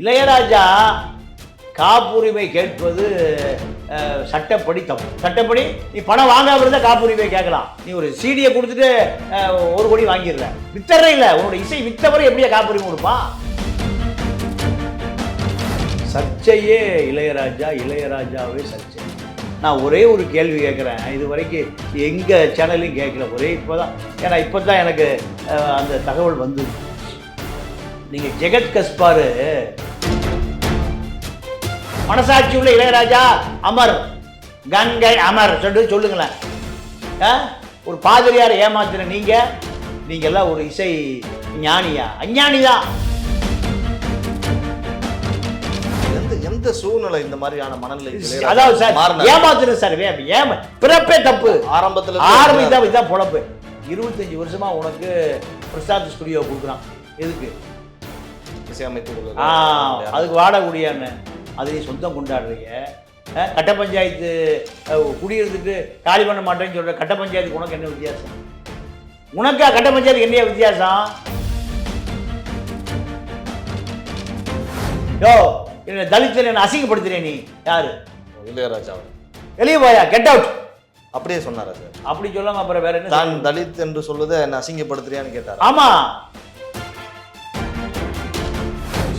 இளையராஜா காப்புரிமை கேட்பது சட்டப்படி தப்பு. சட்டப்படி நீ பணம் வாங்காம இருந்தால் காப்புரிமை கேட்கலாம். நீ ஒரு சீடியை கொடுத்துட்டு ஒரு கோடி வாங்கிடுற. வித்தரே இல்லை. உன்னோட இசை வித்தவரை எப்படியா காப்புரிமை கொடுப்பான் சர்ச்சையே இளையராஜா இளையராஜாவே சர்ச்சை. நான் ஒரே ஒரு கேள்வி கேட்குறேன். இது வரைக்கும் எங்கள் சேனல்லையும் கேட்கல. ஒரே இப்போ தான் ஏன்னா இப்போ தான் எனக்கு அந்த தகவல் வந்தது. நீங்கள் ஜெகத் கஸ்பாரு மனசாட்சி உள்ள இளையராஜா அமர். கங்கை அமர். சொல்லி சொல்லுங்களேன். ஆ? ஒரு பாதிரியார் ஏமாத்துற நீங்க நீங்க எல்லாம் ஒரு இசை ஞானியா? அஞ்ஞானி தான் எந்த எந்த சூழ்நிலை இந்த மாதிரியான மனநிலை அதாவது சார்? ஏமாத்துறது சார் ஏம பிறப்பே தப்பு. ஆரம்பத்துல ஆரம்பி தான் இதான் பொழப்பு. இருபத்தஞ்சு வருஷமா உனக்கு பிரசாத் ஸ்டுடியோ கொடுக்குறான். எதுக்கு. ஆ அதுக்கு வாடகை அது சொந்தம் கொண்டாடுறீங்க. கட்ட பஞ்சாயத்து குடியிருந்துட்டு காலி பண்ண மாட்டேன்னு சொல்ற கட்ட பஞ்சாயத்துக்கு உனக்கு என்ன வித்தியாசம்? உனக்கா கட்ட பஞ்சாயத்துக்கு என்ன வித்தியாசம்? யோ என்ன தலித்தில் என்ன அசிங்கப்படுத்துறே நீ. யாரு? இளையராஜா. வெளியே போயா கெட் அவுட் அப்படியே சொன்னாரா சார்? அப்படி சொல்லாம அப்புறம் வேற என்ன தான் தலித் என்று சொல்வதை என்ன அசிங்கப்படுத்துறியான்னு கேட்டார்? ஆமா.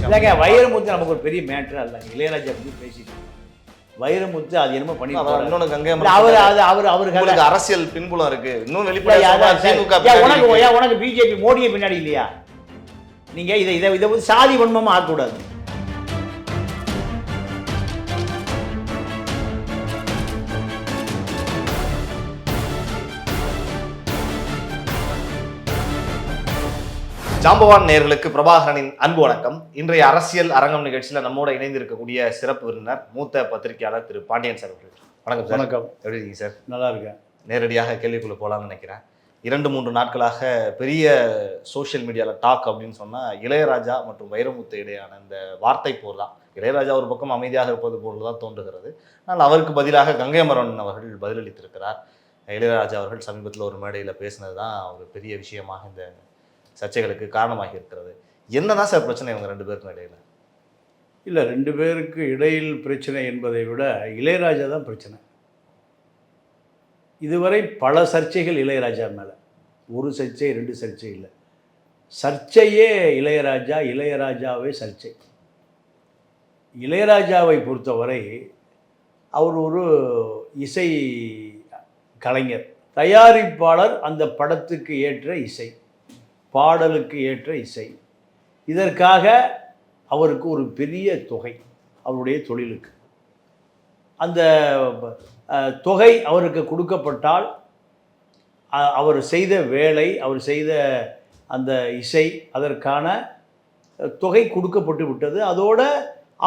இல்லைங்க வைரமுத்து நமக்கு ஒரு பெரிய மேட்டர் அல்ல இளையராஜா பத்தி பேசிட்டு வைரமுத்து அது என்னமோ பண்ணி இன்னொன்னு கங்கை அவர் அது அவர் அவருக்கு அரசியல் பின்புலம் இருக்கு. இன்னும் இல்ல, வெளிப்படையா அதான் சொன்னா சார். திமுக ஏன் பின்னாடி உனக்கு உனக்கு பிஜேபி மோடியை பின்னாடி இல்லையா? நீங்க இதை இதை இதை வந்து சாதி வன்மமா ஆக்கக்கூடாது. ஜாம்பவான் நேர்களுக்கு பிரபாகரனின் அன்பு வணக்கம். இன்றைய அரசியல் அரங்கம் நிகழ்ச்சியில நம்மோட இணைந்து இருக்கக்கூடிய சிறப்பு விருந்தினர் மூத்த பத்திரிகையாளர் திரு பாண்டியன் சார் அவர்கள். வணக்கம் சார். வணக்கம். எப்படி இருக்கீங்க சார்? நல்லா இருக்கேன். நேரடியாக கேள்விக்குள்ள போகலாம்னு நினைக்கிறேன். இரண்டு மூன்று நாட்களாக பெரிய சோஷியல் மீடியாவில் டாக் அப்படின்னு சொன்னால் இளையராஜா மற்றும் வைரமுத்து இடையான இந்த வார்த்தை போர் தான். இளையராஜா ஒரு பக்கம் அமைதியாக இருப்பது போல தான் தோன்றுகிறது. ஆனால் அவருக்கு பதிலாக கங்கை அமரன் அவர்கள் பதிலளித்திருக்கிறார். இளையராஜா அவர்கள் சமீபத்தில் ஒரு மேடையில் பேசினது தான் ஒரு பெரிய விஷயமாக இந்த சர்ச்சைகளுக்கு காரணமாகி இருக்கிறது என்னதான் சார் பிரச்சனை இவங்க ரெண்டு பேருக்கும் இடையில? இல்லை ரெண்டு பேருக்கு இடையில் பிரச்சனை என்பதை விட இளையராஜா தான் பிரச்சனை. இதுவரை பல சர்ச்சைகள் இளையராஜா மேலே. ஒரு சர்ச்சை ரெண்டு சர்ச்சை இல்லை. சர்ச்சையே இளையராஜா இளையராஜாவே சர்ச்சை. இளையராஜாவை பொறுத்தவரை அவர் ஒரு இசை கலைஞர். தயாரிப்பாளர் அந்த படத்துக்கு ஏற்ற இசை. பாடலுக்கு ஏற்ற இசை. இதற்காக அவருக்கு ஒரு பெரிய தொகை அவருடைய தொழிலுக்கு. அந்த தொகை அவருக்கு கொடுக்கப்பட்டால் அவர் செய்த வேலை அவர் செய்த அந்த இசை அதற்கான தொகை கொடுக்கப்பட்டு விட்டது. அதோட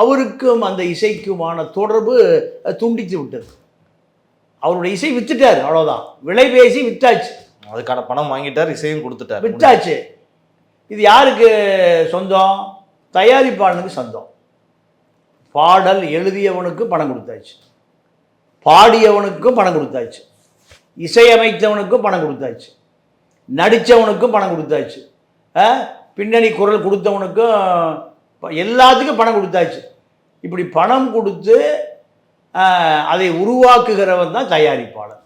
அவருக்கும் அந்த இசைக்குமான தொடர்பு துண்டித்து விட்டது. அவருடைய இசை விற்றுட்டார் அவ்வளோதான் விலை பேசி விற்றாச்சு அதுக்கான பணம் வாங்கிட்டார் இசையும் கொடுத்துட்டார். விட்டாச்சு. இது யாருக்கு சொந்தம்? தயாரிப்பாளனுக்கு சொந்தம். பாடல் எழுதியவனுக்கு பணம் கொடுத்தாச்சு. பாடியவனுக்கும் பணம் கொடுத்தாச்சு. இசையமைத்தவனுக்கும் பணம் கொடுத்தாச்சு. நடித்தவனுக்கும் பணம் கொடுத்தாச்சு. பின்னணி குரல் கொடுத்தவனுக்கும் ப- எல்லாத்துக்கும் பணம் கொடுத்தாச்சு. இப்படி பணம் கொடுத்து அதை உருவாக்குகிறவன் தான் தயாரிப்பாளர்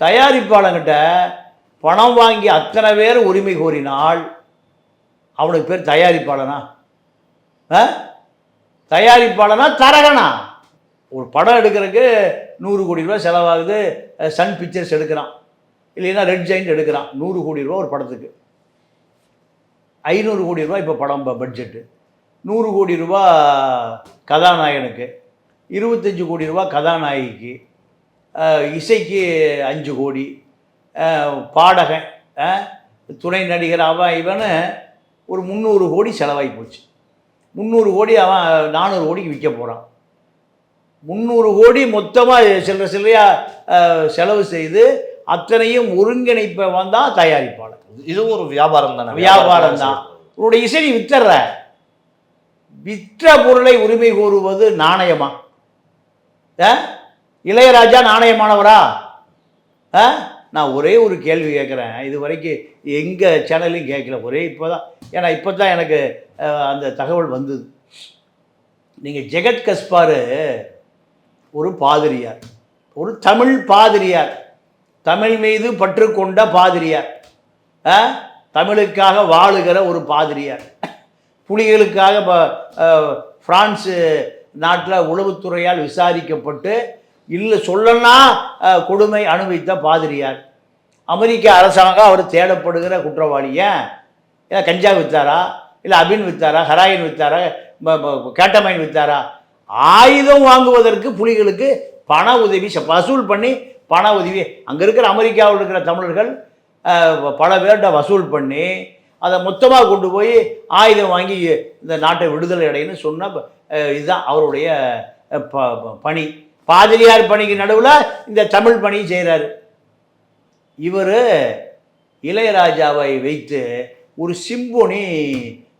தயாரிப்பாளங்கிட்ட பணம் வாங்கி அத்தனை பேர் உரிமை கோரினால் அவனுக்கு பேர் தயாரிப்பாளனா? ஆ? தயாரிப்பாளனா தரகனா ஒரு படம் எடுக்கிறதுக்கு நூறு கோடி ரூபா செலவாகுது. சன் பிக்சர்ஸ் எடுக்கிறான். இல்லைன்னா ரெட் ஜெயிண்ட் எடுக்கிறான். நூறு கோடி ரூபா ஒரு படத்துக்கு. ஐநூறு கோடி ரூபா இப்போ படம் பட்ஜெட்டு நூறு கோடி ரூபா கதாநாயகனுக்கு. இருபத்தஞ்சி கோடி ரூபா கதாநாயகிக்கு. இசைக்கு அஞ்சு கோடி. பாடகன் துணை நடிகர் அவன் இவனு ஒரு முந்நூறு கோடி செலவாகி போச்சு. முந்நூறு கோடி அவன் நானூறு கோடிக்கு விற்க போகிறான் முந்நூறு கோடி மொத்தமாக சில்லற சில்லறையாக செலவு செய்து அத்தனையும் ஒருங்கிணைப்பவன் தான் தயாரிப்பாளர் இதுவும் ஒரு வியாபாரம் தானே? வியாபாரம் தான். உன்னுடைய இசை நீ வித்துற விற்ற பொருளை உரிமை கோருவது நாணயமா? இளையராஜா நாணயமானவரா? ஆ? நான் ஒரே ஒரு கேள்வி கேட்குறேன். இது வரைக்கும் எங்கள் சேனல்லையும் கேட்கல. ஒரே இப்போ தான் ஏன்னா இப்போ தான் எனக்கு அந்த தகவல் வந்தது. நீங்கள் ஜெகத் கஸ்பார் ஒரு பாதிரியார். ஒரு தமிழ் பாதிரியார். தமிழ் மீது பற்று கொண்ட பாதிரியார். ஆ? தமிழுக்காக வாழுகிற ஒரு பாதிரியார். புலிகளுக்காக ப- ஃப்ரான்ஸு பிரான்ஸு நாட்டில் உளவுத்துறையால் விசாரிக்கப்பட்டு இல்லை சொல்லனா கொடுமை அனுபவித்த பாதிரியார். அமெரிக்க அரசாங்கம் அவர் தேடப்படுகிற குற்றவாளியை இல்லை கஞ்சா வித்தாரா? இல்லை அபின் வித்தாரா? ஹராயின் வித்தாரா? கேட்டமைன் வித்தாரா? ஆயுதம் வாங்குவதற்கு புலிகளுக்கு பண உதவி ச- வசூல் பண்ணி பண உதவி. அங்கே இருக்கிற அமெரிக்காவில் இருக்கிற தமிழர்கள் பல பேர்கிட்ட வசூல் பண்ணி அதை மொத்தமாக கொண்டு போய் ஆயுதம் வாங்கி இந்த நாட்டை விடுதலை அடைன்னு சொன்ன இதுதான் அவருடைய ப- ப- பணி. பாதிரியார் பணிக்கு நடுவில் இந்த தமிழ் பணி செய்கிறாரு இவர் இளையராஜாவை வைத்து ஒரு சிம்போனி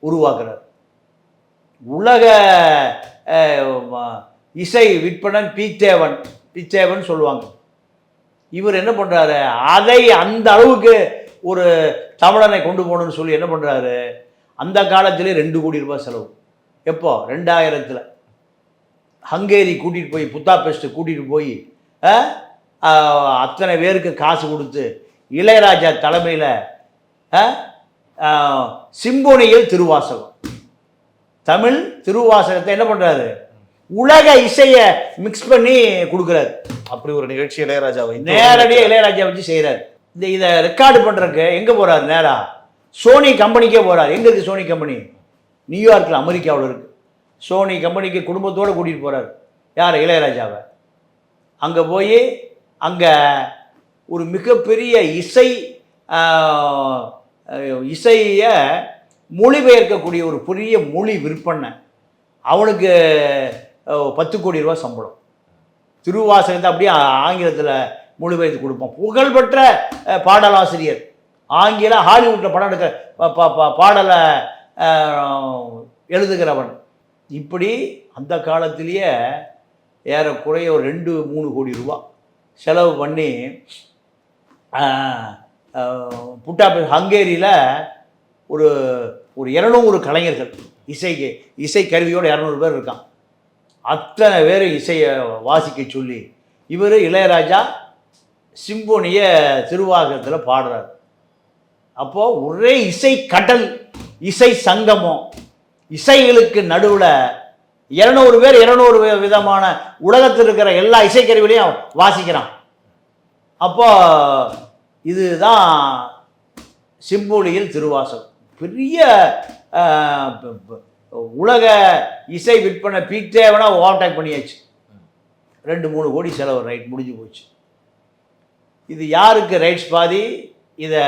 உருவாக்குறார். உலக இசை விற்பனன் பீச்சேவன் பீச்சேவன் சொல்லுவாங்க. இவர் என்ன பண்ணுறாரு அதை அந்த அளவுக்கு ஒரு தமிழனை கொண்டு போகணும்னு சொல்லி என்ன பண்ணுறாரு அந்த காலத்திலே ரெண்டு கோடி ரூபாய் செலவு. எப்போ? ரெண்டாயிரத்தில். ஹங்கேரி கூட்டிகிட்டு போய் புத்தாபெஸ்ட்டு கூட்டிகிட்டு போய் அத்தனை பேருக்கு காசு கொடுத்து இளையராஜா தலைமையில் சிம்போனியல் திருவாசகம். தமிழ் திருவாசகத்தை என்ன பண்ணுறாரு உலக இசையை மிக்ஸ் பண்ணி கொடுக்குறாரு. அப்படி ஒரு நிகழ்ச்சி இளையராஜா வைத்து நேரடியாக இளையராஜா வச்சு செய்கிறார் இந்த இதை ரெக்கார்டு பண்ணுறதுக்கு எங்கே போகிறார் நேரா? சோனி கம்பெனிக்கே போகிறார் எங்கே இருக்குது சோனி கம்பெனி நியூயார்க்கில் அமெரிக்காவில் இருக்குது சோனி கம்பெனிக்கு குடும்பத்தோடு கூட்டிகிட்டு போகிறார் யார்? இளையராஜாவை. அங்கே போய் அங்கே ஒரு மிகப்பெரிய இசை இசையை மொழிபெயர்க்கக்கூடிய ஒரு பெரிய மொழி விற்பனை. அவனுக்கு பத்து கோடி ரூபா சம்பளம். திருவாசகத்தை அப்படியே ஆங்கிலத்தில் மொழிபெயர்த்து கொடுப்போம் புகழ்பெற்ற பாடலாசிரியர். ஆங்கில ஹாலிவுட்டில் படம் எடுக்க ப- ப- ப- பாடலை எழுதுகிறவன். இப்படி அந்த காலத்திலேயே ஏறக்குறைய ஒரு ரெண்டு மூணு கோடி ரூபா செலவு பண்ணி புட்டாபி ஹங்கேரியில் ஒரு ஒரு இரநூறு கலைஞர்கள் இசைக்கு இசை கருவியோடு இரநூறு பேர் இருக்கான் அத்தனை பேர் இசையை வாசிக்க சொல்லி இவர் இளையராஜா சிம்போனியை திருவாகத்தில் பாடுறார். அப்போது ஒரே இசை கடல் இசை சங்கமம் இசைகளுக்கு நடுவில் இருநூறு பேர் இருநூறு விதமான உலகத்தில் இருக்கிற எல்லா இசைக்கருவிலையும் வாசிக்கிறான். அப்போ இதுதான் சிம்போலியில் திருவாசகம். பெரிய ப- உலக இசை விற்பனை பீக் ஓவர்டேக் பண்ணியாச்சு. ரெண்டு மூணு கோடி செலவு ரைட் முடிஞ்சு போச்சு. இது யாருக்கு ரைட்ஸ் பாதி? இதை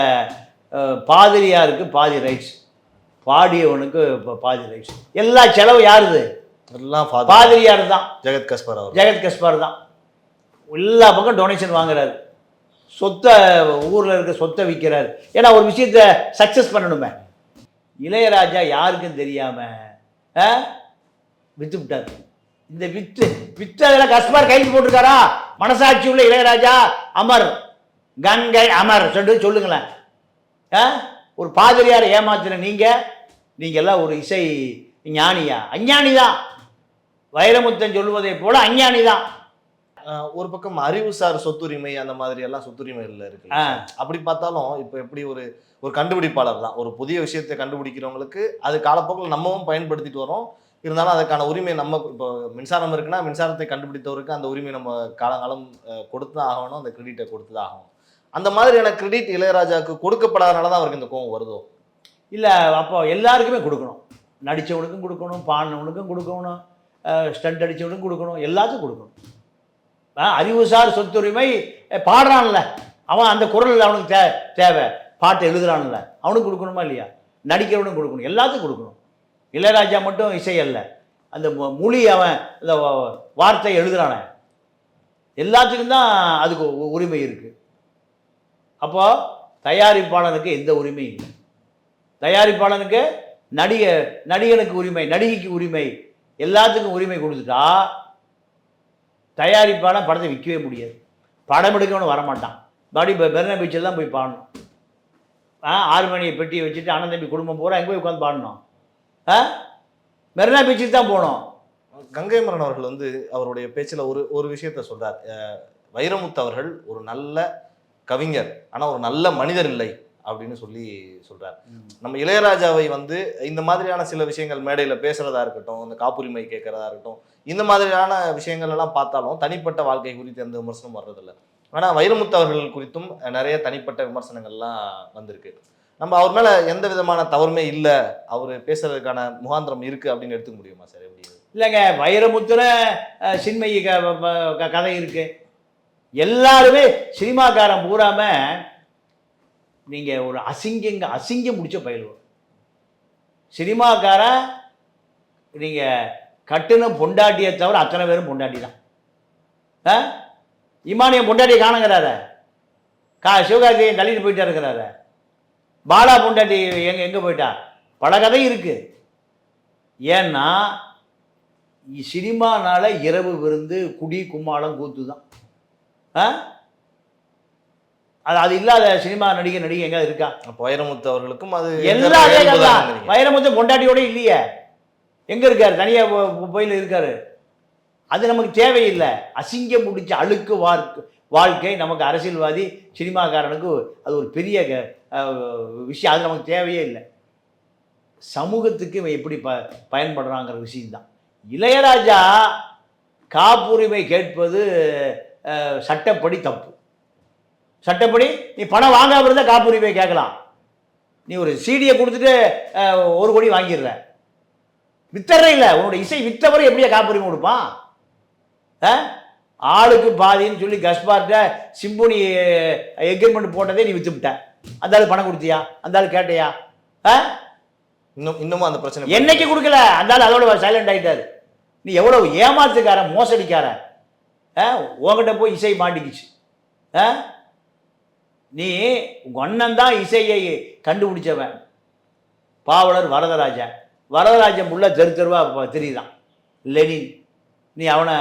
பாதிரியாருக்கு பாதி ரைட்ஸ். பாடியவனுக்கு பாதி ரைட்ஸ். எல்லா செலவு யாருது? எல்லாம் பாதிரியார் தான் ஜெகத் கஸ்பர் அவர் ஜெகத் கஸ்பார் தான் எல்லா பக்கம் டொனேஷன் வாங்குறாரு. சொத்தை ஊரில் இருக்க சொத்தை விற்கிறாரு ஏன்னா ஒரு விஷயத்தை சக்ஸஸ் பண்ணணுமே. இளையராஜா யாருக்கும் தெரியாமல் வித்து விட்டார். இந்த வித்து வித்ததில் கஸ்பார் கைது போட்டிருக்காரா? மனசாட்சி உள்ள இளையராஜா அமர். கங்கை அமர். சொல்லி சொல்லுங்களேன்? ஒரு பாதிரியார் ஏமாத்தின நீங்கள் நீங்கள் எல்லாம் ஒரு இசை ஞானியா? அஞ்ஞானி தான் வைரமுத்தன் சொல்வதை போல அஞ்ஞானி தான் ஒரு பக்கம் அறிவுசார் சொத்துரிமை அந்த மாதிரி எல்லாம் சொத்துரிமைகள் இருக்கு. அப்படி பார்த்தாலும் இப்போ எப்படி ஒரு ஒரு கண்டுபிடிப்பாளர் தான். ஒரு புதிய விஷயத்தை கண்டுபிடிக்கிறவங்களுக்கு அது காலப்போக்கில் நம்மவும் பயன்படுத்திட்டு வரோம். இருந்தாலும் அதுக்கான உரிமை நம்ம இப்போ மின்சாரம் இருக்குன்னா மின்சாரத்தை கண்டுபிடித்தவருக்கு அந்த உரிமை நம்ம காலங்காலம் கொடுத்து தான் ஆகணும். அந்த கிரெடிட்டை கொடுத்து தான் ஆகணும். அந்த மாதிரியான கிரெடிட் இளையராஜாவுக்கு கொடுக்கப்படாதனால தான் அவருக்கு இந்த கோவம் வருதோ? இல்லை அப்போ எல்லாருக்குமே கொடுக்கணும். நடித்தவனுக்கும் கொடுக்கணும் பாடினவனுக்கும் கொடுக்கணும் ஸ்டண்ட் அடித்தவனுக்கும் கொடுக்கணும் எல்லாத்துக்கும் கொடுக்கணும். அறிவுசார் சொத்துரிமை பாடுறான்ல. அவன் அந்த குரல் அவனுக்கு தே தேவை. பாட்டு எழுதுறான்ல. அவனுக்கு கொடுக்கணுமா இல்லையா? நடிக்கிறவனுக்கு கொடுக்கணும். எல்லாத்துக்கும் கொடுக்கணும். இளையராஜா மட்டும் இசை அல்ல. அந்த மொ- மொழி அவன் அந்த வார்த்தை எழுதுறான. எல்லாத்துக்கும் தான் அதுக்கு உ- உரிமை இருக்குது அப்போது தயாரிப்பாளனுக்கு எந்த உரிமையும் இல்லை. தயாரிப்பாளனுக்கு நடிக நடிகனுக்கு உரிமை நடிகைக்கு உரிமை எல்லாத்துக்கும் உரிமை கொடுத்துட்டா தயாரிப்பாளன் படத்தை விற்கவே முடியாது. படம் எடுக்கவனு வரமாட்டான். பாடி மெரினா பீச்சில் தான் போய் பாடணும். ஆ ஆறு மணியை பெட்டியை வச்சுட்டு அண்ணன் தம்பி குடும்பம் பூரா எங்கே போய் உட்காந்து பாடணும்? ஆ? மெரினா பீச்சுக்கு தான் போகணும். கங்கை மரன் அவர்கள் வந்து அவருடைய பேச்சில் ஒரு ஒரு விஷயத்த சொல்கிறார் வைரமுத்து அவர்கள் ஒரு நல்ல கவிஞர் ஆனால் ஒரு நல்ல மனிதர் இல்லை. அப்படின்னு சொல்லி சொல்கிறார் நம்ம இளையராஜாவை வந்து இந்த மாதிரியான சில விஷயங்கள் மேடையில் பேசுறதா இருக்கட்டும் இந்த காப்புரிமை கேட்குறதா இருக்கட்டும் இந்த மாதிரியான விஷயங்கள் எல்லாம் பார்த்தாலும் தனிப்பட்ட வாழ்க்கை குறித்து எந்த விமர்சனம் வர்றதில்ல. ஆனால் வைரமுத்து அவர்கள் குறித்தும் நிறைய தனிப்பட்ட விமர்சனங்கள்லாம் வந்திருக்கு. நம்ம அவர் மேல எந்த விதமான தவறுமே இல்லை. அவர் பேசுறதுக்கான முகாந்திரம் இருக்கு அப்படின்னு எடுத்துக்க முடியுமா சார்? எப்படி? இல்லைங்க வைரமுத்துன அஹ், சின்மயி க க- கதை இருக்கு. எல்லாருமே சினிமாக்காரன் பூராம நீங்கள் ஒரு அசிங்கங்க அசிங்கம் முடிச்ச பயிலுவோம் சினிமாக்காரன் நீங்கள் கட்டுன பொண்டாட்டியை தவிர அத்தனை பேரும் பொண்டாட்டி தான் ஆ? இமானியம் பொண்டாட்டியை காணுங்கிறார. கா சிவகார்த்திகேயன் தள்ளிட்டு போயிட்டா இருக்கிறாரு பாலா பொண்டாட்டி எங்கே எங்கே போயிட்டா? பல கதை இருக்குது ஏன்னா சினிமானால் இரவு விருந்து குடி கும்மாளம் கூத்து தான் ஆ? அது அது இல்லாத சினிமா நடிகை நடிகை எங்க இருக்கா? வைரமுத்து அவர்களுக்கும் அது எல்லா. வைரமுத்து பொண்டாட்டியோட இல்லையே. எங்க இருக்காரு? தனியா போயில் இருக்காரு. அது நமக்கு தேவையில்லை. அசிங்கம் முடிச்ச அழுக்கு வாழ்க்கை வாழ்க்கை நமக்கு அரசியல்வாதி சினிமாக்காரனுக்கு அது ஒரு பெரிய விஷயம். அது நமக்கு தேவையே இல்லை. சமூகத்துக்கு இவன் எப்படி ப பயன்படுறாங்கிற விஷயம்தான். இளையராஜா காப்புரிமை கேட்பது சட்டப்படி தப்பு. சட்டப்படி நீ பணம் வாங்காம இருந்தால் காப்புரிமை கேட்கலாம். நீ ஒரு சீடியை கொடுத்துட்டு ஒரு கோடி வாங்கிடுற. வித்தரே இல்லை. உன்னோட இசை வித்தவரை எப்படியா காப்புரிமை கொடுப்பான்? ஆ? ஆளுக்கு பாதின்னு சொல்லி கஸ்பார்ட்ட சிம்புனி எக்ரிமெண்ட் போட்டதே நீ வித்துவிட்ட அந்த ஆளு பணம் கொடுத்தியா? அந்த ஆளு கேட்டையா? ஆ இன்னும் இன்னமும் அந்த பிரச்சனை என்னைக்கு கொடுக்கல? அந்த ஆள் அதோட சைலண்ட் ஆயிட்டாரு. நீ எவ்வளவு ஏமாத்துக்காரன் மோசடிக்காரன்? ஆ உன்கிட்ட போய் இசை மாட்டிக்கிச்சு. ஆ நீ உங்கள் அண்ணன் தான் இசையை கண்டுபிடிச்சவன். பாவலர் வரதராஜன். வரதராஜன் புள்ள தெரு தெருவாக தெரியுதான். லெனின். நீ அவனை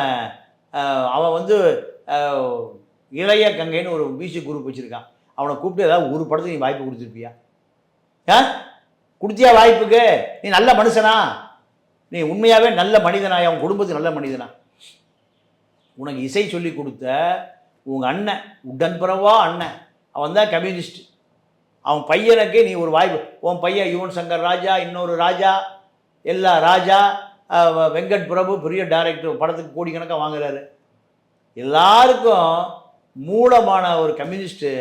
அவன் வந்து இளைய கங்கைன்னு ஒரு மியூசிக் குரூப் வச்சுருக்கான். அவனை கூப்பிட்டு ஏதாவது ஒரு படத்துக்கு நீ வாய்ப்பு கொடுத்துருப்பியா? ஆ? கொடுத்தியா வாய்ப்புக்கு? நீ நல்ல மனுஷனா? நீ உண்மையாகவே நல்ல மனிதனா? அவன் குடும்பத்துக்கு நல்ல மனிதனா? உனக்கு இசை சொல்லி கொடுத்த உங்கள் அண்ணன் உடன்பிறவா அண்ணன். அவன் தான் கம்யூனிஸ்ட் அவன் பையனுக்கு நீ ஒரு வாய்ப்பு. உன் பையன் யுவன் சங்கர் ராஜா இன்னொரு ராஜா எல்லா ராஜா வெங்கட் பிரபு பெரிய டைரக்டர் படத்துக்கு கோடிக்கணக்காக வாங்குறாரு. எல்லாருக்கும் மூலமான ஒரு கம்யூனிஸ்ட்டு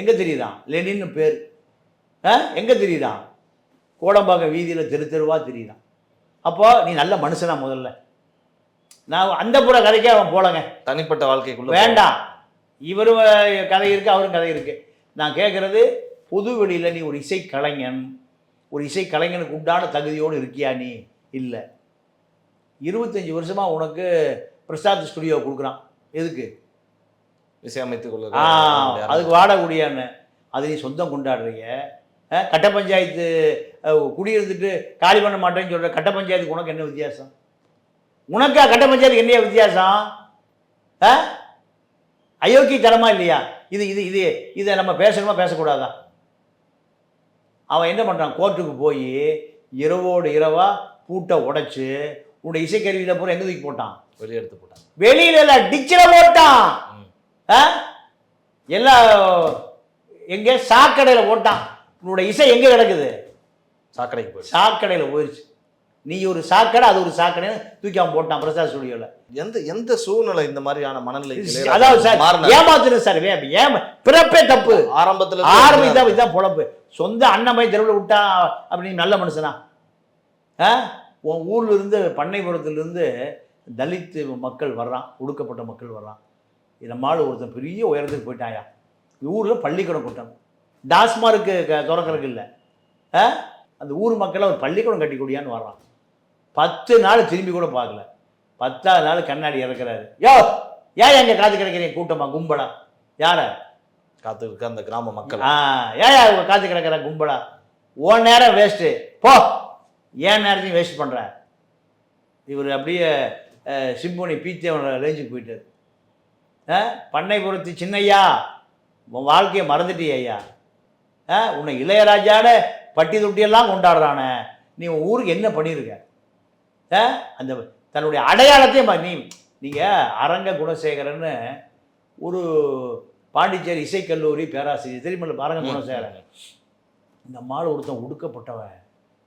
எங்கே தெரியுதான் லெனின்னு பேர். ஆ எங்கே தெரியுதான் கோடம்பாக்கம் வீதியில் தெரு தெருவா தெரியுதான் அப்போ நீ நல்ல மனுஷனா முதல்ல. நான் அந்த புற கதைக்கே அவன் போலங்க. தனிப்பட்ட வாழ்க்கைக்குள்ள வேண்டாம். இவரும் கதை இருக்கு அவரும் கதை இருக்கு. நான் கேட்குறது பொது வெளியில் நீ ஒரு இசை கலைஞன் ஒரு இசை கலைஞனுக்கு உண்டான தகுதியோடு இருக்கியா நீ? இல்லை. இருபத்தஞ்சி வருஷமா உனக்கு பிரசாத் ஸ்டுடியோ கொடுக்குறான். எதுக்கு? இசையமைத்துக் கொள்ள ஆ அதுக்கு வாடகை குடியான்னு அது நீ சொந்தம் கொண்டாடுறீங்க. கட்ட பஞ்சாயத்து குடியிருந்துட்டு காலி பண்ண மாட்டேன்னு சொல்ற கட்ட பஞ்சாயத்துக்கு உனக்கு என்ன வித்தியாசம்? உனக்கா கட்ட பஞ்சாயத்துக்கு என்னையா வித்தியாசம்? ஆ? அயோக்கியத்தனமா இல்லையா? இது இது இது இதை நம்ம பேசணுமா பேசக்கூடாதா? அவன் என்ன பண்ணுறான் கோர்ட்டுக்கு போய் இரவோடு இரவா பூட்டை உடைச்சு உன்னுடைய இசைக்கருவியில் பூரா எங்கே தூக்கி போட்டான்? வெளியே எடுத்து போட்டாங்க வெளியில இல்ல டிச்சில் போட்டான்? எல்லாம் எங்க? சாக்கடையில் போட்டான். உன்னோட இசை எங்க கிடக்குது? சாக்கடைக்கு போயிடுச்சு. சாக்கடையில் போயிருச்சு. நீ ஒரு சாக்கடை அது ஒரு சாக்கடைன்னு தூக்கி அவன் போட்டான் பிரசாத் ஸ்டுடியோவில் எந்த எந்த சூழ்நிலை இந்த மாதிரியான மனநிலை அதாவது சார் ஏமாத்துறது சார் ஏம பிறப்பே தப்பு? ஆரம்பத்துல ஆரம்பி தான் இதான் பொழப்பு. சொந்த அண்ணன் போய் தெருவில் விட்டா அப்படின்னு நல்ல மனுஷனா? ஆ? உன் ஊர்ல இருந்து பண்ணைபுரத்துல இருந்து தலித் மக்கள் வர்றான் ஒடுக்கப்பட்ட மக்கள் வர்றான். நம்மால் ஒருத்தன் பெரிய உயரத்துக்கு போயிட்டாயா? ஊரில் பள்ளிக்கூடம் கூட்டம் டாஸ்மார்க்கு க திறக்கறதுக்கு இல்லை. ஆ? அந்த ஊர் மக்களை ஒரு பள்ளிக்கூடம் கட்டி கொடியான்னு வர்றான். பத்து நாள் திரும்பி கூட பார்க்கல. பத்தாவது நாள் கண்ணாடி இறக்குறாரு. யோ ஏன் எங்க காது கிடைக்கிறீங்க? கூட்டமா கும்பலா? யார? காத்து இருக்க அந்த கிராம மக்கள். ஆ ஏன் அவங்க காத்து கிடக்கிற? கும்பலா? உன் நேரம் வேஸ்ட்டு போ. ஏன் நேரத்தையும் வேஸ்ட் பண்ற? இவர் அப்படியே சிம்பொனி பீத்தேவன் ரேஞ்சுக்கு போயிட்டார். பண்ணைபுரத்து சின்னையா உன் வாழ்க்கையை மறந்துட்டியே ஐயா. ஆ உன்னை இளையராஜாட பட்டி தொட்டியெல்லாம் கொண்டாடுறானே. நீ உன் ஊருக்கு என்ன பண்ணியிருக்க? அந்த தன்னுடைய அடையாளத்தையும் நீ நீங்கள் அரங்க குணசேகரன்னு ஒரு பாண்டிச்சேரி இசைக்கல்லூரி பேராசிரியர் தெரியுமில்ல அரங்க குணசேகரன் இந்த மாடு ஒருத்தன் ஒடுக்கப்பட்டவன்.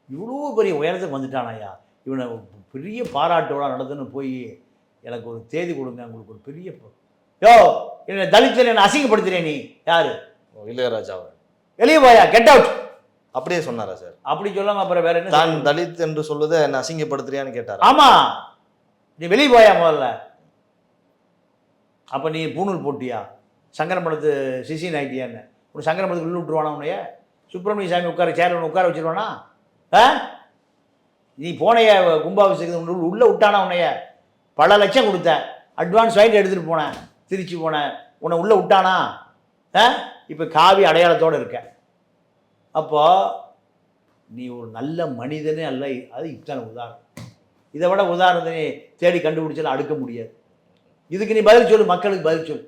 இவ்வளோ பெரிய உயரத்துக்கு வந்துட்டான் ஐயா. இவனை பெரிய பாராட்டு விழா நடத்துன்னு போய் எனக்கு ஒரு தேதி கொடுங்க உங்களுக்கு ஒரு பெரிய யோ என்னை தலித்தில் என்னை அசிங்கப்படுத்துறேன் நீ. யாரு? இளையராஜா அவர் வெளியே போயா கெட் அவுட் அப்படியே சொன்னாரா சார்? அப்படி சொல்லாம அப்புறம் வேற என்ன தான்? தலித் என்று சொல்லுவதை என்ன அசிங்கப்படுத்துறியான்னு கேட்டாரா? ஆமா. நீ வெளியே போயா முதல்ல? அப்ப நீ பூணூல் போட்டியா? சங்கரமடத்து சிசி நாயிட்டியான்னு உன் சங்கரமடத்துக்கு உள்ள விட்டுருவானா உன்னைய? சுப்பிரமணிய சாமி உட்கார சேரில் உட்கார வச்சிருவானா? ஆ? நீ போனைய கும்பாபிஷேகத்துக்கு உள்ள விட்டானா உன்னைய? பல லட்சம் கொடுத்த அட்வான்ஸ் வாங்கிட்டு எடுத்துகிட்டு போனேன். திருச்சி போனேன். உன்னை உள்ளே விட்டானா? ஆ? இப்போ காவி அடையாளத்தோடு இருக்க அப்போ நீ ஒரு நல்ல மனிதனே அல்ல. அது இத்தனை உதாரணம். இதை விட உதாரணத்தை தேடி கண்டுபிடிச்சாலும் அடுக்க முடியாது. இதுக்கு நீ பதில் சொல்லு மக்களுக்கு பதில் சொல்லு.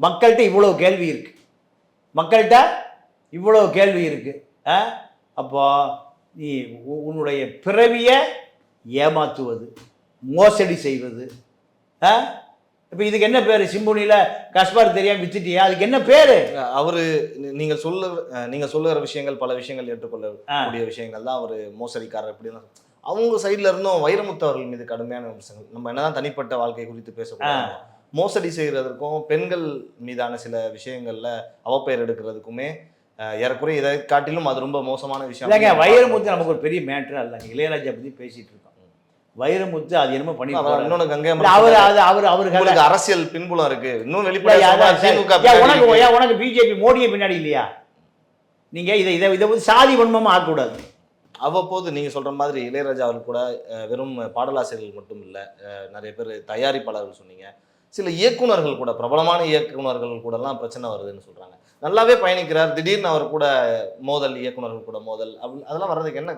மக்கள்கிட்ட இவ்வளோ கேள்வி இருக்குது மக்கள்கிட்ட இவ்வளோ கேள்வி இருக்குது ஆ? அப்போ நீ உ- உன்னுடைய பிறவியை ஏமாற்றுவது மோசடி செய்வது ஆ? இப்போ இதுக்கு என்ன பேர்? சிம்புனியில் கஸ்பார் தெரியாம வித்துட்டியா? அதுக்கு என்ன பேர்? அவரு நீ- நீங்க சொல்ல அஹ், நீங்க சொல்லுகிற விஷயங்கள் பல விஷயங்கள் ஏற்றுக்கொள்ளக்கூடிய விஷயங்கள் தான் அவர் மோசடிக்காரர் இப்படிலாம் அவங்க சைடுல இருந்தும் வைரமுத்து அவர்கள் மீது கடுமையான விமர்சனங்கள். நம்ம என்னதான் தனிப்பட்ட வாழ்க்கை குறித்து பேசக்கூடாது. மோசடி செய்யறதுக்கும் பெண்கள் மீதான சில விஷயங்கள்ல அவப்பெயர் எடுக்கிறதுக்குமே ஏறக்குறைய இதை காட்டிலும் அது ரொம்ப மோசமான விஷயம் இல்லைங்க வைரமுத்து நமக்கு ஒரு பெரிய மேட்ரு அல்லங்க இளையராஜா பற்றி பேசிட்டு இருக்கோம். வைரமுத்து அது என்னமோ பண்ணி இன்னொன்னு கங்கை அவர் அது அவர் அவருக்கு அரசியல் பின்புலம் இருக்கு. இன்னும் இல்ல, வெளிப்படையா அதான் சொன்னா சரி. திமுக ஏன் பின்னாடி உனக்கு உனக்கு பிஜேபி மோடியை பின்னாடி இல்லையா? நீங்க இதை இதை இதை வந்து சாதி வன்மமா ஆக்கக்கூடாது. அவ்வப்போது நீங்க சொல்ற மாதிரி இளையராஜா அவர் கூட வெறும் பாடலாசிரியர்கள் மட்டும் இல்ல நிறைய பேர் தயாரிப்பாளர்கள் சொன்னீங்க. சில இயக்குனர்கள் கூட பிரபலமான இயக்குனர்கள் கூட எல்லாம் பிரச்சனை வருதுன்னு சொல்றாங்க. நல்லாவே பயணிக்கிறார். திடீர்னு அவர் கூட மோதல் இயக்குனர்கள் கூட மோதல் அப்படி அதெல்லாம் வர்றதுக்கு என்ன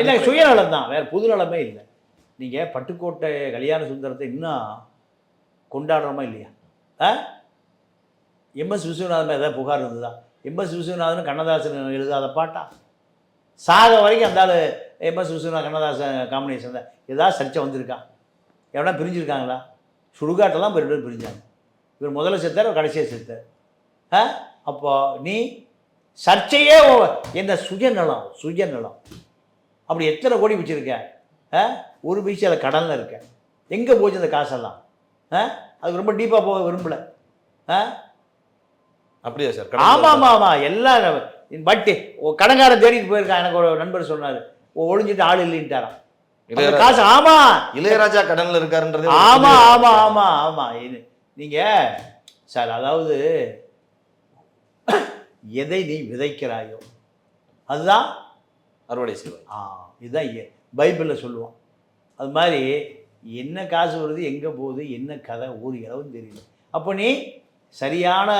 என்ன? சுயநலம் தான். வேற பொது நலமே இல்லை. நீங்கள் பட்டுக்கோட்டை கல்யாண சுந்தரத்தை இன்னும் கொண்டாடுறோமா இல்லையா? ஆ? எம்எஸ் விஸ்வநாதன் ஏதாவது புகார் இருந்ததா எம்எஸ் விஸ்வநாதன் கண்ணதாசன் எழுதாத பாட்டா? சாக வரைக்கும் அந்த ஆள் எம்எஸ் விஸ்வநாதன் கண்ணதாசன் காம்பினேஷன் தான். ஏதாவது சர்ச்சை வந்திருக்கா? எவனா பிரிஞ்சிருக்காங்களா? சுடுகாட்டெல்லாம் ரெண்டு பேரும் பிரிஞ்சாங்க. இவர் முதல்ல செத்தார் அவர் கடைசியாக செத்தார். ஆ? அப்போ நீ சர்ச்சையே ஓ- என்ன சுயநலம் சுயநலம். அப்படி எத்தனை கோடி வச்சுருக்கேன் ஒரு பைசா அதில் கடனில் இருக்க எங்கே போச்சு அந்த காசெல்லாம்? அதுக்கு ரொம்ப டீப்பாக போக விரும்பல. அப்படியா சார்? ஆமாம் ஆமாம் ஆமாம் எல்லாம் பட்டு கடங்காரன் தேடிட்டு போயிருக்கான். எனக்கு ஒரு நண்பர் சொன்னார். ஒளிஞ்சிட்டு ஆள் இளையராஜா காசு ஆமாம் இளையராஜா கடன்ல இருக்காருன்றதே ஆமா ஆமா. ஆமா ஆமா. இது நீங்க சார் அதாவது எதை நீ விதைக்கிறாயோ அதுதான் அறுவடை செய்வார் ஆ இதுதான் பைபிளில் சொல்லுவான். அது மாதிரி என்ன காசு வருது எங்கே போகுது என்ன கதை ஒரு இளவும் தெரியல. அப்போ நீ சரியான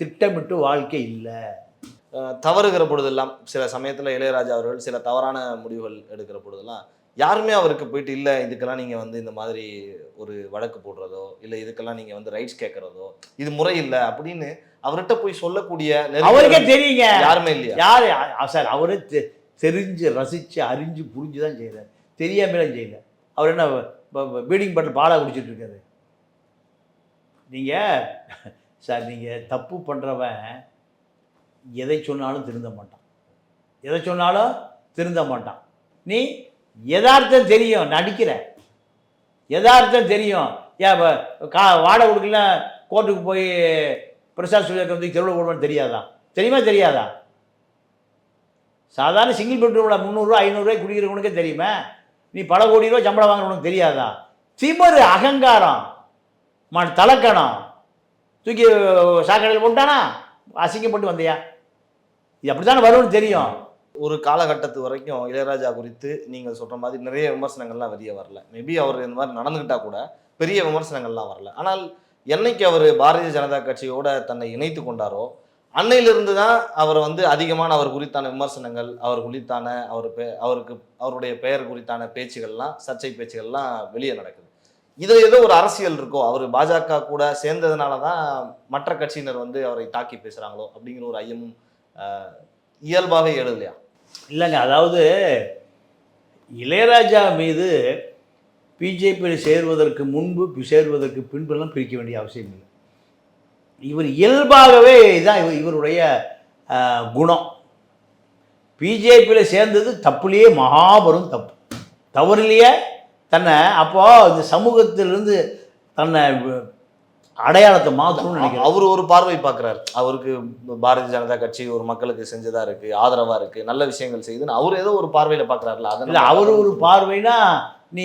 திட்டமிட்டு வாழ்க்கை இல்லை. தவறுகிற பொழுதெல்லாம் சில சமயத்துல இளையராஜா அவர்கள் சில தவறான முடிவுகள் எடுக்கிற பொழுதெல்லாம் யாருமே அவருக்கு போயிட்டு இல்ல இதுக்கெல்லாம் நீங்க வந்து இந்த மாதிரி ஒரு வழக்கு போடுறதோ இல்ல இதுக்கெல்லாம் நீங்க வந்து ரைட்ஸ் கேட்கறதோ இது முறை இல்லை அப்படின்னு அவர்கிட்ட போய் சொல்லக்கூடிய அவருக்கே தெரியுங்க. யாருமே இல்லையா? யார்? சார் அவரே தெரிஞ்சு ரசித்து அறிஞ்சு புரிஞ்சு தான் செய்கிறார் தெரியாமலாம் செய்யல. அவர் என்ன பீடிங் பண்ணுற பாலாக குடிச்சிட்டு இருக்காரு நீங்கள் சார் நீங்கள் தப்பு பண்ணுறவன் எதை சொன்னாலும் திருந்த மாட்டான். எதை சொன்னாலும் திருந்த மாட்டான். நீ யதார்த்தம் தெரியும் நடிக்கிற யதார்த்தம் தெரியும். ஏன் கா வாடகை கொடுக்கலாம் கோர்ட்டுக்கு போய் பிரசாத் சுஜாக்கு வந்து தெருவில் போடுவான்னு தெரியாதா? தெரியுமா தெரியாதா? சாதாரண சிங்கிள் பெட்ரூமில் முந்நூறுரூவா ஐநூறுரூவா குடிக்கிறவனுக்கே தெரியுமே? நீ பல கோடி ரூபா சம்பளம் வாங்குறவனுக்கு தெரியாதா? திமறு அகங்காரம் மண் தலக்கணம். தூக்கி சாக்கடையில் போட்டானா? அசிங்கப்பட்டு வந்தியா? இது அப்படி தானே வரும்னு தெரியும். ஒரு காலகட்டத்து வரைக்கும் இளையராஜா குறித்து நீங்கள் சொல்கிற மாதிரி நிறைய விமர்சனங்கள்லாம் வெளிய வரல. மேபி அவர் இந்த மாதிரி நடந்துக்கிட்டால் கூட பெரிய விமர்சனங்கள்லாம் வரல. ஆனால் என்னைக்கு அவர் பாரதிய ஜனதா கட்சியோட தன்னை இணைத்து கொண்டாரோ அன்னையிலிருந்து தான் அவர் வந்து அதிகமான அவர் குறித்தான விமர்சனங்கள் அவர் குறித்தான அவர் பே அவருக்கு அவருடைய பெயர் குறித்தான பேச்சுகள்லாம் சர்ச்சை பேச்சுகள்லாம் வெளியே நடக்குது. இதில் ஏதோ ஒரு அரசியல் இருக்கோ அவர் பாஜக கூட சேர்ந்ததுனால தான் மற்ற கட்சியினர் வந்து அவரை தாக்கி பேசுகிறாங்களோ அப்படிங்கிற ஒரு ஐயமும் இயல்பாகவே எழுதலையா? இல்லைங்க அதாவது இளையராஜா மீது பிஜேபியில் சேருவதற்கு முன்பு சேர்வதற்கு சேருவதற்கு பின்பெல்லாம் பிரிக்க வேண்டிய அவசியம் இல்லை. இவர் இயல்பாகவே இதான் இவர் இவருடைய குணம். பிஜேபியில் சேர்ந்தது தப்புலேயே மகாபெரும் தப்பு. தவறிலேயே தன்னை அப்போ இந்த சமூகத்திலிருந்து தன்னை அடையாளத்தை மாற்றணும்னு நினைக்கிறேன். அவர் ஒரு பார்வை பார்க்குறாரு அவருக்கு பாரதிய ஜனதா கட்சி ஒரு மக்களுக்கு செஞ்சதா இருக்கு ஆதரவா இருக்கு நல்ல விஷயங்கள் செய்யுதுன்னு அவர் ஏதோ ஒரு பார்வையில பார்க்கறாருல அதை இல்லை அவர் ஒரு பார்வைனா நீ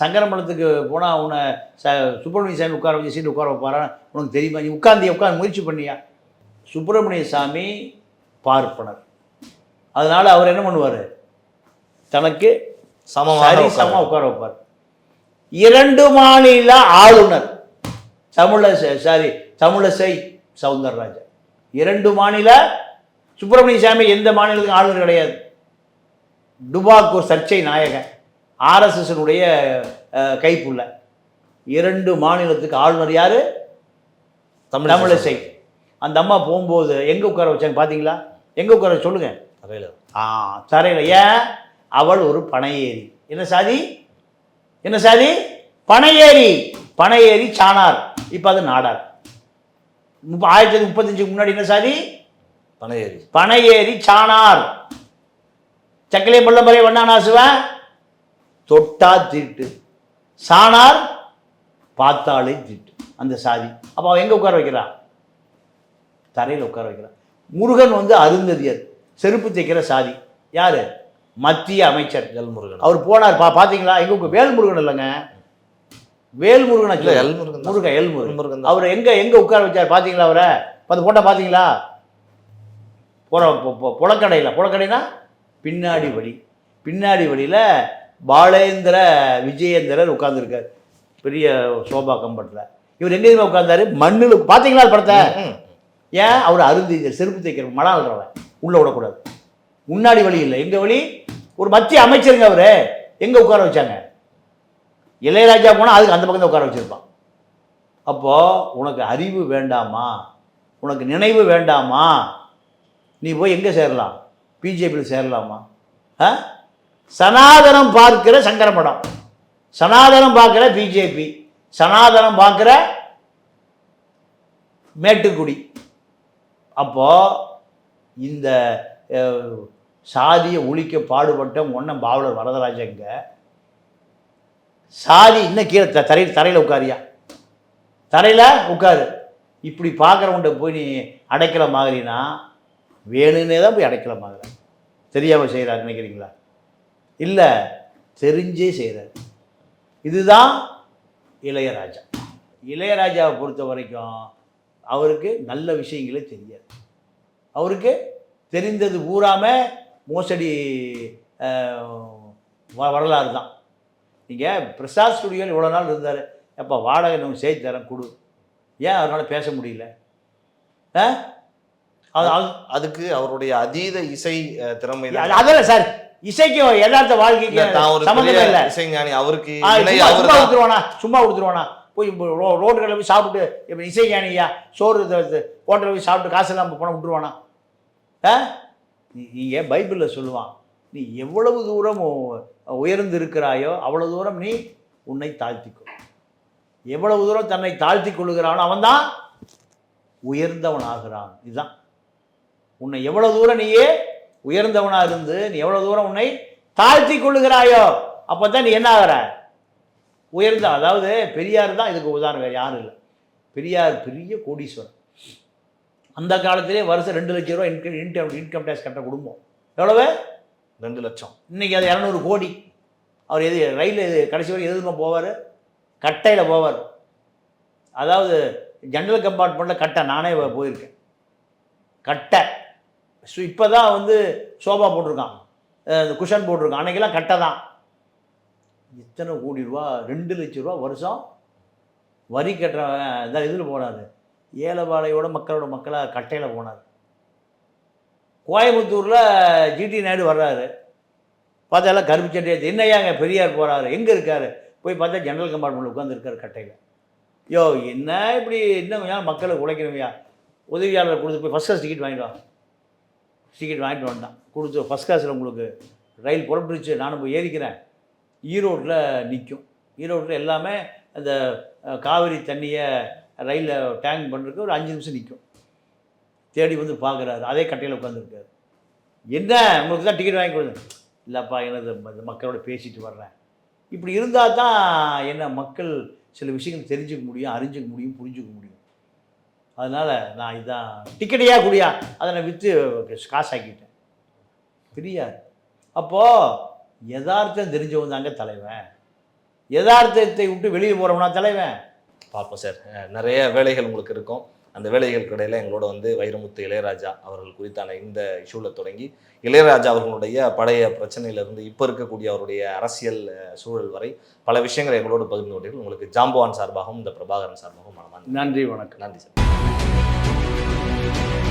சங்கரமலத்துக்கு போனால் உன்னை ச சுப்பிரமணிய சாமி உட்கார வச்சு சீட்டு உட்கார வைப்பாரா? உனக்கு தெரியுமா? நீ உட்காந்து உட்காந்து முயற்சி பண்ணியா? சுப்பிரமணிய சாமி பார்ப்பனர். அதனால அவர் என்ன பண்ணுவார்? தனக்கு சமமாக சமமாக உட்கார வைப்பார். இரண்டு மாநில ஆளுநர். தமிழசை சாரி தமிழிசை சவுந்தரராஜன். இரண்டு மாநில சுப்பிரமணிய சாமி எந்த மாநிலத்துக்கும் ஆளுநர் கிடையாது. டுபாக் ஒரு சர்ச்சை நாயகன். ஆர்எஸ்எஸ்னுடைய கைப்புள்ள. இரண்டு மாநிலத்துக்கு ஆளுநர் யாரு? தமிழ் தமிழிசை. அந்த அம்மா போகும்போது எங்கே உட்கார வச்சாங்க பார்த்தீங்களா எங்கே உட்கார சொல்லுங்க. தரையில. ஆ தரையில். ஏன்? அவள் ஒரு பனையேறி என்ன சாதி? என்ன சாதி? பனையேறி பனையேறி சாணார். இப்போ அது நாடார். முப்ப ஆயிரத்தி தொள்ளாயிரத்தி முப்பத்தஞ்சுக்கு முன்னாடி என்ன சாதி? பனையேறி பனையேறி சாணார். சக்கிலே பள்ளம்பரை வண்ணானாசுவன் தொட்டா தீட்டு சாணார் பார்த்தாலே தீட்டு அந்த சாதி. அப்போ அவன் எங்கே உட்கார வைக்கிறான்? தரையில் உட்கார வைக்கிறான். முருகன் வந்து அருந்ததியர் செருப்பு தைக்கிற சாதி. யாரு? மத்திய அமைச்சர். எல் முருகன் அவர் போனார். பா பார்த்தீங்களா எங்க வேல்முருகன் இல்லைங்க? வேல்முருகன் இல்ல எல் முருகன் தான். முருகன். அவர் எங்க எங்க உட்கார வச்சார்? பாத்தீங்களா அவரை? பார்த்து போட்டா பாத்தீங்களா? புற பொ- பொ- புலக்கடையில. புலக்கடைனா பின்னாடி வழி. பின்னாடி வழியில பாலேந்திர விஜயேந்திரர் உட்கார்ந்துருக்கார். பெரிய சோபா கம்பட்டில் இவர் எங்க தெரியுமா உட்கார்ந்தாரு? மண்ணில் பாத்தீங்களா படத்தை. ஏன்? அவர் அருந்தி செருப்பு தைக்கிற மழை விடுறவன் உள்ள விடக்கூடாது. முன்னாடி வழி இல்லை. எங்க வழி? ஒரு மத்திய அமைச்சருங்க அவரு. எங்க உட்கார வச்சாங்க? இளையராஜா போனால் அதுக்கு அந்த பக்கம் தான் உட்கார வச்சிருப்பான். அப்போ உனக்கு அறிவு வேண்டாமா? உனக்கு நினைவு வேண்டாமா? நீ போய் எங்கே சேரலாம்? பிஜேபியில் சேரலாமா? ஆ? சனாதனம் பார்க்கிற சங்கரமடம் சனாதனம் பார்க்கிற பிஜேபி சனாதனம் பார்க்கிற மேட்டுக்குடி. அப்போ இந்த சாதியை ஒழிக்க பாடுபட்ட ஒன்றும் பாவலர் வரதராஜங்க சாதி இன்னும் கீழே த தரையில் தரையில் உட்காரியா? தரையில் உட்காரு. இப்படி பார்க்குறவன்ட்ட போய் நீ அடைக்கலம் ஆகுறீன்னா வேணுன்னே தான் போய் அடைக்கலம் ஆகுற தெரியாமல் செய்கிறாரு நினைக்கிறீங்களா? இல்லை தெரிஞ்சே செய்கிறார் இதுதான் இளையராஜா. இளையராஜாவை பொறுத்த வரைக்கும் அவருக்கு நல்ல விஷயங்களே தெரியாது. அவருக்கு தெரிந்தது பூராம மோசடி வரலாறு தான். நீங்கள் பிரசாத் ஸ்டுடியோவில் இவ்வளோ நாள் இருந்தார். எப்போ வாடகை நம்ம சேர்த்து தரேன் கொடு. ஏன் அவரால் பேச முடியல? ஆ? அது அது அதுக்கு அவருடைய அதீத இசை திறமை தான். அது- அதல்ல சார் இசைக்கும் யதார்த்த வாழ்க்கைக்கு தான் சம்மந்தமே இல்லை. இசைஞானி அவருக்கு சும்மா கொடுத்துருவானா? சும்மா கொடுத்துருவானா? போய் இப்போ ரோ ரோட்டுகளில் போய் சாப்பிட்டு இப்போ இசை ஞானியா சோறு ஹோட்டலில் போய் சாப்பிட்டு காசு இல்லாமல் போனால் விட்டுருவானா? ஆ? நீங்கள் பைபிளில் சொல்லுவான்? நீ எவ்வளவு தூரம் உயர்ந்து இருக்கிறாயோ அவ்வளவு தூரம் நீ உன்னை தாழ்த்திக்கொள். எவ்வளவு தூரம் தன்னை தாழ்த்தி கொள்ளுகிறானோ அவன்தான் உயர்ந்தவன் ஆகிறான் இதுதான். உன்னை எவ்வளவு தூரம் நீயே உயர்ந்தவனா இருந்து நீ எவ்வளவு தூரம் உன்னை தாழ்த்தி கொள்ளுகிறாயோ அப்போ தான் நீ என்ன ஆகிற? உயர்ந்த அதாவது பெரியார் தான் இதுக்கு உதாரணம் வேறு யாரும் இல்லை. பெரியார் பெரிய கோடீஸ்வரன். அந்த காலத்திலே வருஷம் ரெண்டு லட்சம் ரூபா இன்கம் இன்கம் இன்கம் டேக்ஸ் கட்டுற குடும்பம். எவ்வளவு? ரெண்டு லட்சம். இன்னைக்கு அது இரநூறு கோடி. அவர் எது ரயில் எது கடைசி வரை எதுமா போவார்? கட்டையில் போவார். அதாவது ஜன்னல் கம்பார்ட்மெண்ட்டில் கட்டை நானே போயிருக்கேன். கட்டை. ஸோ இப்போ தான் வந்து சோபா போட்டிருக்கான். குஷன் போட்டிருக்கான். அன்னைக்கெல்லாம் கட்டை தான். எத்தனை கோடி ரூபா? ரெண்டு லட்ச ரூபா வருஷம் வரி கட்டுறவன் இந்த இதில் போனார். ஏலவாளையோட மக்களோட மக்களாக கட்டையில் போனார். கோயம்புத்தூரில் ஜிடி நாயுடு வர்றாரு. பார்த்தால கருப்பு சட்டையை என்னையாங்க பெரியார் போகிறாரு எங்கே இருக்காரு? போய் பார்த்தா ஜெனரல் கம்பார்ட்மெண்ட் உட்காந்துருக்காரு கட்டையில். யோ என்ன இப்படி இன்னும் கொஞ்ச நாள் மக்களை உழைக்கணுமையா உதவியாளர் கொடுத்து போய் ஃபஸ்ட் கிளாஸ் டிக்கெட் வாங்கிடுவான் டிக்கெட் வாங்கிட்டு வந்தான். கொடுத்து ஃபஸ்ட் கிளாஸில் உங்களுக்கு ரயில் புறப்பட்டுச்சு நானும் போய் ஏறிக்கிறேன். ஈரோட்டில் நிற்கும் ஈரோட்டில் எல்லாமே அந்த காவிரி தண்ணியை ரயிலில் டேங்க் பண்ணுறதுக்கு ஒரு அஞ்சு நிமிஷம் நிற்கும் தேடி வந்து பார்க்குறாரு அதே கட்டையில் உட்காந்துருக்காரு என்ன? உங்களுக்கு தான் டிக்கெட் வாங்கி கொடுங்க இல்லைப்பா எனது மக்களோட பேசிட்டு வர்றேன். இப்படி இருந்தால் தான் என்ன மக்கள் சில விஷயங்கள் தெரிஞ்சுக்க முடியும் அறிஞ்சிக்க முடியும் புரிஞ்சுக்க முடியும். அதனால் நான் இதான் டிக்கெட்டையா குடியா அதை நான் விற்று காசாக்கிட்டேன். பெரியார் அப்போது யதார்த்தம் தெரிஞ்சவன் தாங்க தலைவன். யதார்த்தத்தை விட்டு வெளியே போகிறவனா தலைவன்? பார்ப்போம் சார். நிறைய வேலைகள் உங்களுக்கு இருக்கும். அந்த வேலைகளுக்கு இடையில எங்களோட வந்து வைரமுத்து இளையராஜா அவர்கள் குறித்தான இந்த இஷ்யூவில் தொடங்கி இளையராஜா அவர்களுடைய பழைய பிரச்சனையிலிருந்து இப்போ இருக்கக்கூடிய அவருடைய அரசியல் சூழல் வரை பல விஷயங்களை எங்களோடு பகிர்ந்து கொண்டீர்கள். உங்களுக்கு ஜாம்பவான் சார்பாகவும் இந்த பிரபாகரன் சார்பாகவும் நன்றி வணக்கம். நன்றி சார். Thank you.